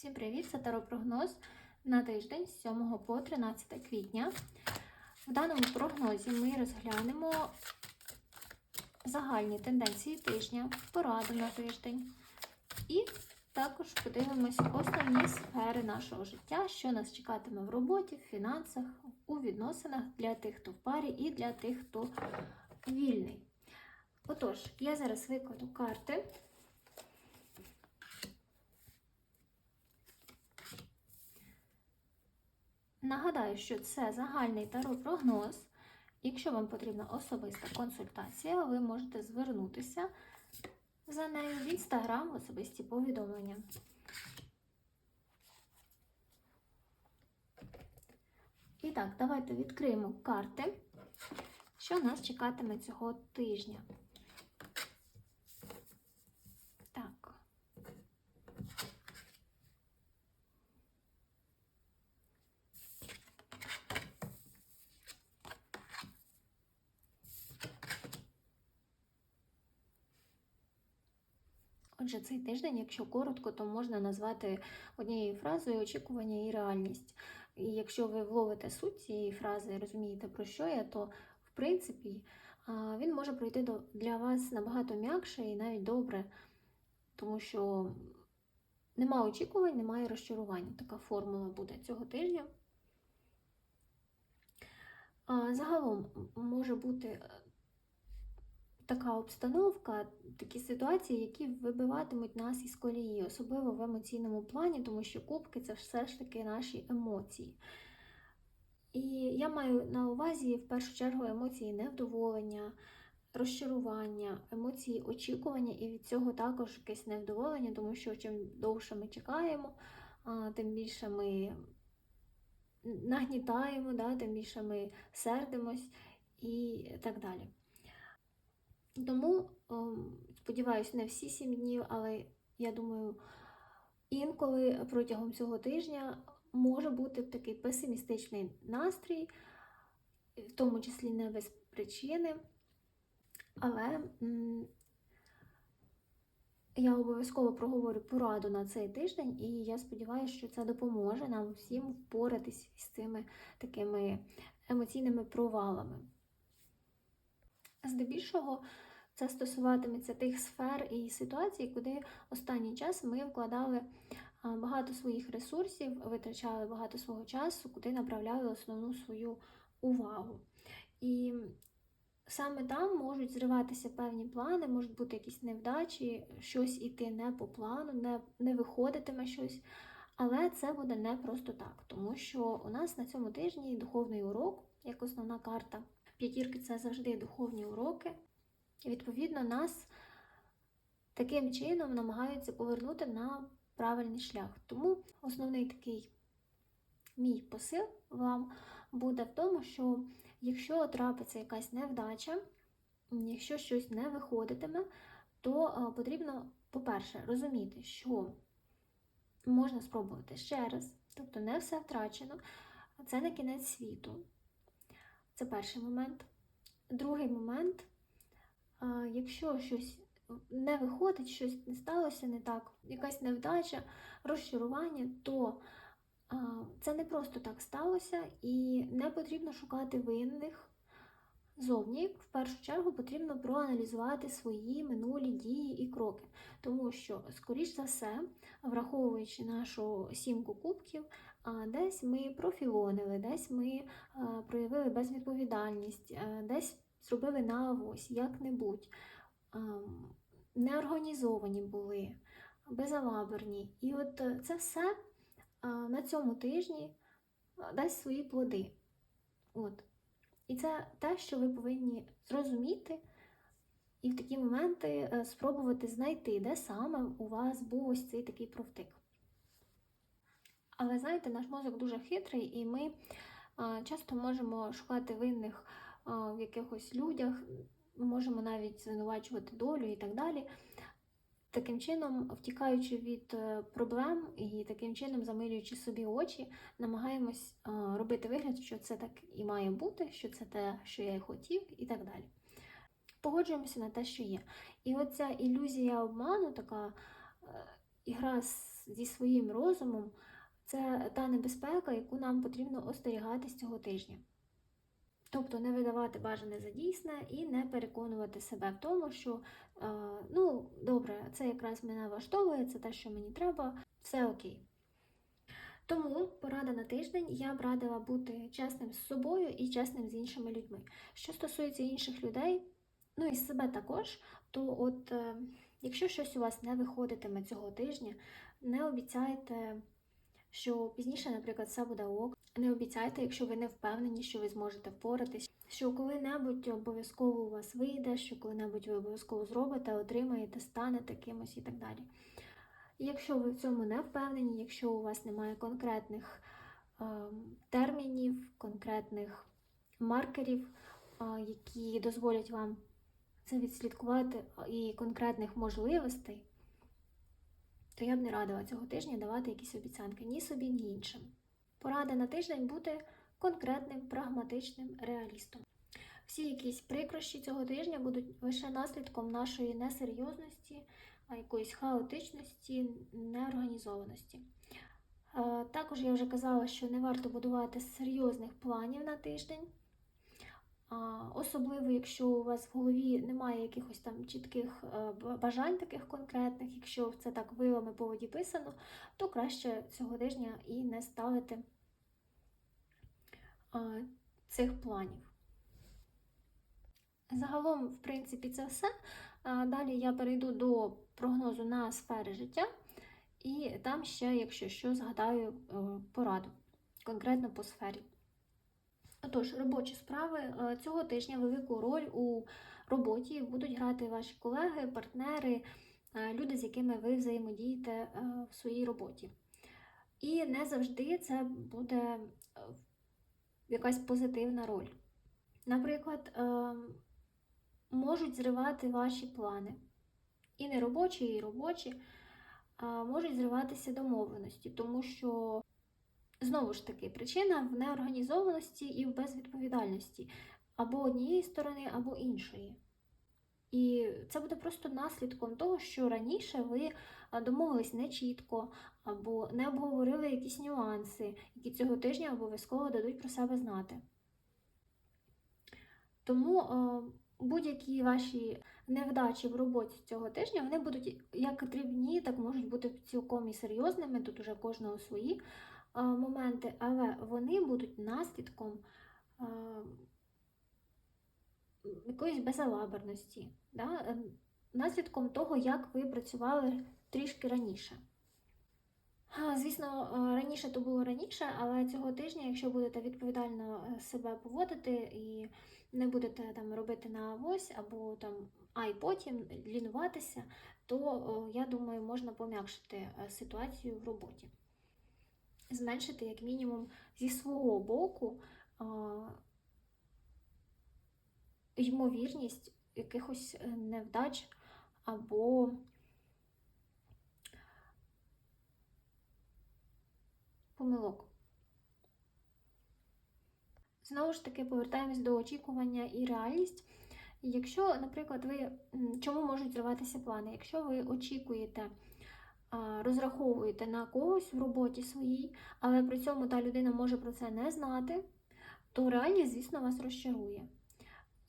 Всім привіт! Це таропрогноз на тиждень з 7 по 13 квітня. В даному прогнозі ми розглянемо загальні тенденції тижня, пораду на тиждень. І також подивимось основні сфери нашого життя, що нас чекатиме в роботі, в фінансах, у відносинах для тих, хто в парі, і для тих, хто вільний. Отож, я зараз викладу карти. Нагадаю, що це загальний таро-прогноз. Якщо вам потрібна особиста консультація, ви можете звернутися за нею в інстаграм в особисті повідомлення. І так, давайте відкриємо карти, що нас чекатиме цього тижня. Так. Отже, цей тиждень, якщо коротко, то можна назвати однією фразою очікування і реальність. І якщо ви вловите суть цієї фрази і розумієте, про що я, то в принципі він може пройти для вас набагато м'якше і навіть добре, тому що нема очікувань, немає розчарувань. Така формула буде цього тижня. Загалом може бути така обстановка, такі ситуації, які вибиватимуть нас із колії, особливо в емоційному плані, тому що кубки це все ж таки наші емоції. І я маю на увазі в першу чергу емоції невдоволення, розчарування, емоції очікування, і від цього також якесь невдоволення, тому що чим довше ми чекаємо, тим більше ми нагнітаємо, да, тим більше ми сердимось і так далі. Тому, ем, сподіваюся, не всі сім днів, але я думаю, інколи протягом цього тижня може бути такий песимістичний настрій, в тому числі не без причини. Але я обов'язково проговорю пораду на цей тиждень, і я сподіваюся, що це допоможе нам всім впоратись з цими такими емоційними провалами. Здебільшого це стосуватиметься тих сфер і ситуацій, куди останній час ми вкладали багато своїх ресурсів, витрачали багато свого часу, куди направляли основну свою увагу. І саме там можуть зриватися певні плани, можуть бути якісь невдачі, щось іти не по плану, не, не виходитиме щось. Але це буде не просто так, тому що у нас на цьому тижні духовний урок, як основна карта. П'ятірки це завжди духовні уроки. І, відповідно, нас таким чином намагаються повернути на правильний шлях. Тому основний такий мій посил вам буде в тому, що якщо трапиться якась невдача, якщо щось не виходитиме, то е, потрібно, по-перше, розуміти, що можна спробувати ще раз, тобто не все втрачено, це не кінець світу. Це перший момент. Другий момент, якщо щось не виходить, щось не сталося не так, якась невдача, розчарування, то це не просто так сталося, і не потрібно шукати винних зовні. В першу чергу потрібно проаналізувати свої минулі дії і кроки. Тому що, скоріш за все, враховуючи нашу сімку кубків, десь ми профілонили, десь ми проявили безвідповідальність, десь зробили на авось, як-небудь. Неорганізовані були, безалаберні. І от е, це все на цьому тижні дасть свої плоди. От. І це те, що ви повинні зрозуміти, і в такі моменти е, спробувати знайти, де саме у вас був ось цей такий провтик. Але знаєте, наш мозок дуже хитрий, і ми часто можемо шукати винних в якихось людях, можемо навіть звинувачувати долю і так далі. Таким чином, втікаючи від е, проблем і таким чином замилюючи собі очі, намагаємось робити вигляд, що це так і має бути, що це те, що я і хотів, і так далі. Погоджуємося на те, що є. І оця ілюзія обману, така е, ігра зі своїм розумом це та небезпека, яку нам потрібно остерігатись цього тижня. Тобто не видавати бажане за дійсне і не переконувати себе в тому, що е, ну добре, це якраз мене влаштовує, це те, що мені треба, все окей. Тому порада на тиждень я б радила бути чесним з собою і чесним з іншими людьми. Що стосується інших людей, ну і себе також, то от е, якщо щось у вас не виходитиме цього тижня, не обіцяйте, що пізніше, наприклад, все буде ок. Не обіцяйте, якщо ви не впевнені, що ви зможете впоратись, що коли-небудь обов'язково у вас вийде, що коли-небудь ви обов'язково зробите, отримаєте, станете кимось і так далі. Якщо ви в цьому не впевнені, якщо у вас немає конкретних е, термінів, конкретних маркерів, е, які дозволять вам це відслідкувати, і конкретних можливостей, то я б не радила цього тижня давати якісь обіцянки ні собі, ні іншим. Порада на тиждень бути конкретним, прагматичним реалістом. Всі якісь прикрощі цього тижня будуть лише наслідком нашої несерйозності, якоїсь хаотичності, неорганізованості. Також я вже казала, що не варто будувати серйозних планів на тиждень. Особливо, якщо у вас в голові немає якихось там чітких е, бажань таких конкретних, якщо це так вилами по воді писано, то краще цього тижня і не ставити цих планів. Загалом, в принципі, це все. Далі я перейду до прогнозу на сфери життя, і там ще, якщо що, згадаю е, пораду конкретно по сфері. Отож, робочі справи е, цього тижня велику роль у роботі будуть грати ваші колеги, партнери, е, люди, з якими ви взаємодієте в своїй роботі. І не завжди це буде якась позитивна роль. Наприклад, е, можуть зривати ваші плани. І не робочі, і робочі, можуть зриватися домовленості, тому що Знову ж таки, причина в неорганізованості і в безвідповідальності або однієї сторони, або іншої. І це буде просто наслідком того, що раніше ви а, домовились нечітко, або не обговорили якісь нюанси, які цього тижня обов'язково дадуть про себе знати. Тому е, будь-які ваші невдачі в роботі цього тижня вони будуть як дрібні, так можуть бути цілком і серйозними, тут уже кожного свої моменти, але вони будуть наслідком якоїсь безалаберності, да? е, наслідком того, як ви працювали трішки раніше. Звісно, е, раніше то було раніше, але цього тижня, якщо будете відповідально е, себе поводити і не будете там робити на авось або там а й потім лінуватися, то я думаю, можна пом'якшити ситуацію в роботі зменшити, як мінімум, зі свого боку ймовірність якихось е, невдач або помилок. Знову ж таки, повертаємось до очікування і реальність. Якщо, наприклад, ви чому можуть зриватися плани? Якщо ви очікуєте розраховуєте на когось в роботі своїй, але при цьому та людина може про це не знати, то реальність, звісно, вас розчарує.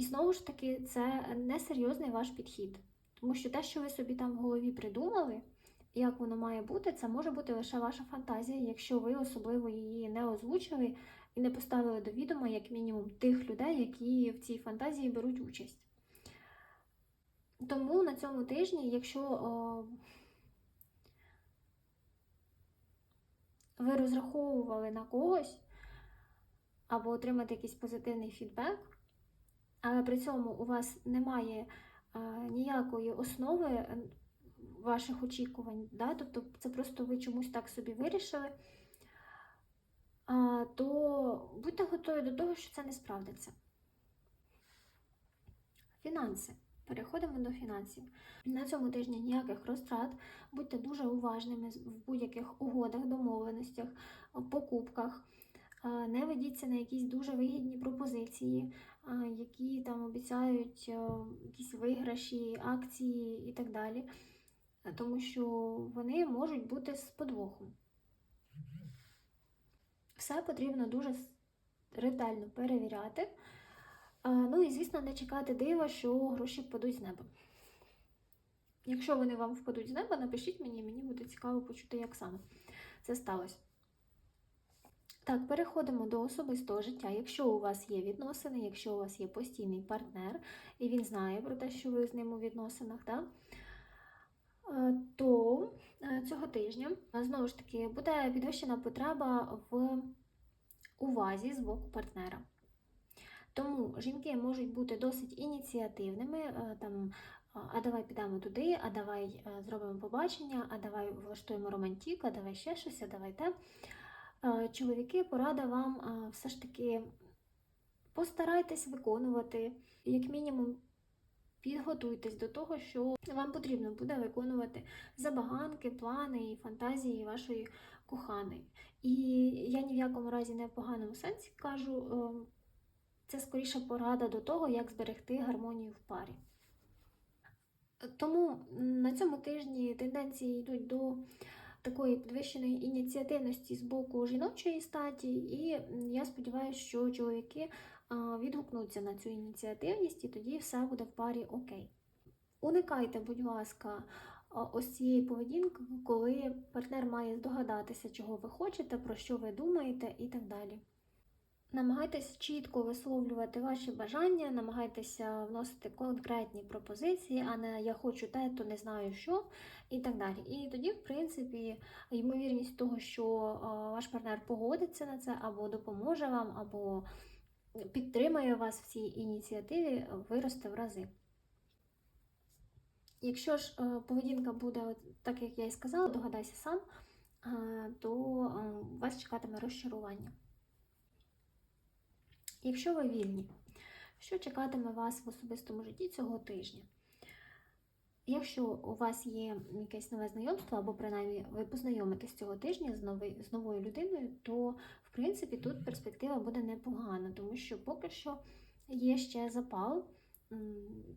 І знову ж таки, це несерйозний ваш підхід. Тому що те, що ви собі там в голові придумали, як воно має бути, це може бути лише ваша фантазія, якщо ви особливо її не озвучили і не поставили до відома, як мінімум, тих людей, які в цій фантазії беруть участь. Тому на цьому тижні, якщо о, ви розраховували на когось або отримати якийсь позитивний фідбек, але при цьому у вас немає а, ніякої основи ваших очікувань, да? тобто це просто ви чомусь так собі вирішили, то будьте готові до того, що це не справдиться. Фінанси. Переходимо до фінансів. На цьому тижні ніяких розтрат. Будьте дуже уважними в будь-яких угодах, домовленостях, покупках. Не ведіться на якісь дуже вигідні пропозиції, які там обіцяють якісь виграші, акції і так далі. тому що вони можуть бути з подвохом. Все потрібно дуже ретельно перевіряти. Ну і, звісно, не чекати дива, що гроші впадуть з неба. Якщо вони вам впадуть з неба, напишіть мені, мені буде цікаво почути, як саме це сталося. Так, переходимо до особистого життя. Якщо у вас є відносини, якщо у вас є постійний партнер, і він знає про те, що ви з ним у відносинах, да? е, то е, цього тижня е, знову ж таки буде підвищена потреба в увазі з боку партнера. Тому жінки можуть бути досить ініціативними, там, а давай підемо туди, а давай зробимо побачення, а давай влаштуємо романтик, а давай ще щось, а давай те. Е, Чоловіки, порада вам е, все ж таки постарайтесь виконувати, як мінімум, підготуйтесь до того, що вам потрібно буде виконувати забаганки, плани і фантазії вашої коханої. І я ні в якому разі не в поганому сенсі кажу, е, це скоріше порада до того, як зберегти гармонію в парі. Тому на цьому тижні тенденції йдуть до такої підвищеної ініціативності з боку жіночої статі, і я сподіваюся, що чоловіки відгукнуться на цю ініціативність, і тоді все буде в парі окей. Уникайте, будь ласка, ось цієї поведінки, коли партнер має здогадатися, чого ви хочете, про що ви думаєте і так далі. Намагайтесь чітко висловлювати ваші бажання, намагайтеся вносити конкретні пропозиції, а не я хочу те, то не знаю що, і так далі. І тоді, в принципі, ймовірність того, що ваш партнер погодиться на це, або допоможе вам, або підтримає вас в цій ініціативі, виросте в рази. Якщо ж е, поведінка буде так, як я і сказала, догадайся сам, е, то е, вас чекатиме розчарування. Якщо ви вільні, що чекатиме вас в особистому житті цього тижня? Якщо у вас є якесь нове знайомство, або принаймні ви познайомитесь цього тижня з, нови, з новою людиною, то в принципі тут перспектива буде непогана, тому що поки що є ще запал,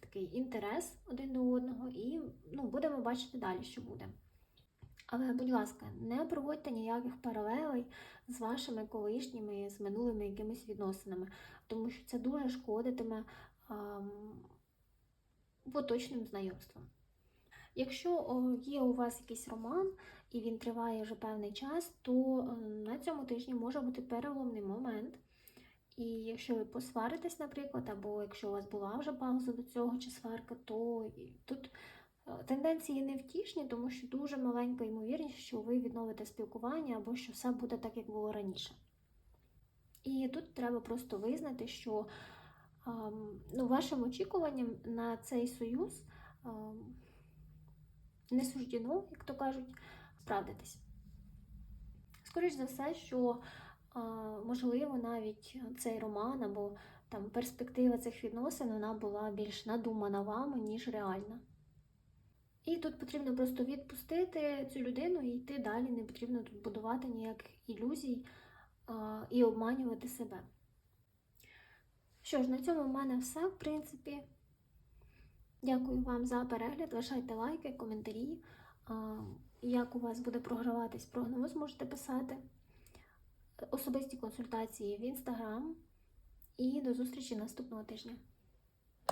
такий інтерес один до одного, і ну, будемо бачити далі, що буде. Але, будь ласка, не проводьте ніяких паралелей з вашими колишніми, з минулими якимись відносинами, тому що це дуже шкодитиме поточним знайомствам. Якщо є у вас якийсь роман і він триває вже певний час, то е, на цьому тижні може бути переломний момент. І якщо ви посваритесь, наприклад, або якщо у вас була вже пауза до цього чи сварка, то тут тенденції невтішні, тому що дуже маленька ймовірність, що ви відновите спілкування або що все буде так, як було раніше. І тут треба просто визнати, що ну, вашим очікуванням на цей союз не суждено, як то кажуть, справдитись. Скоріш за все, що можливо навіть цей роман або там перспектива цих відносин вона була більш надумана вами, ніж реальна. І тут потрібно просто відпустити цю людину і йти далі. Не потрібно тут будувати ніяких ілюзій і обманювати себе. Що ж, на цьому в мене все, в принципі. Дякую вам за перегляд. Лишайте лайки, коментарі. Як у вас буде програватись прогноз, можете писати. Особисті консультації в інстаграм. І до зустрічі наступного тижня.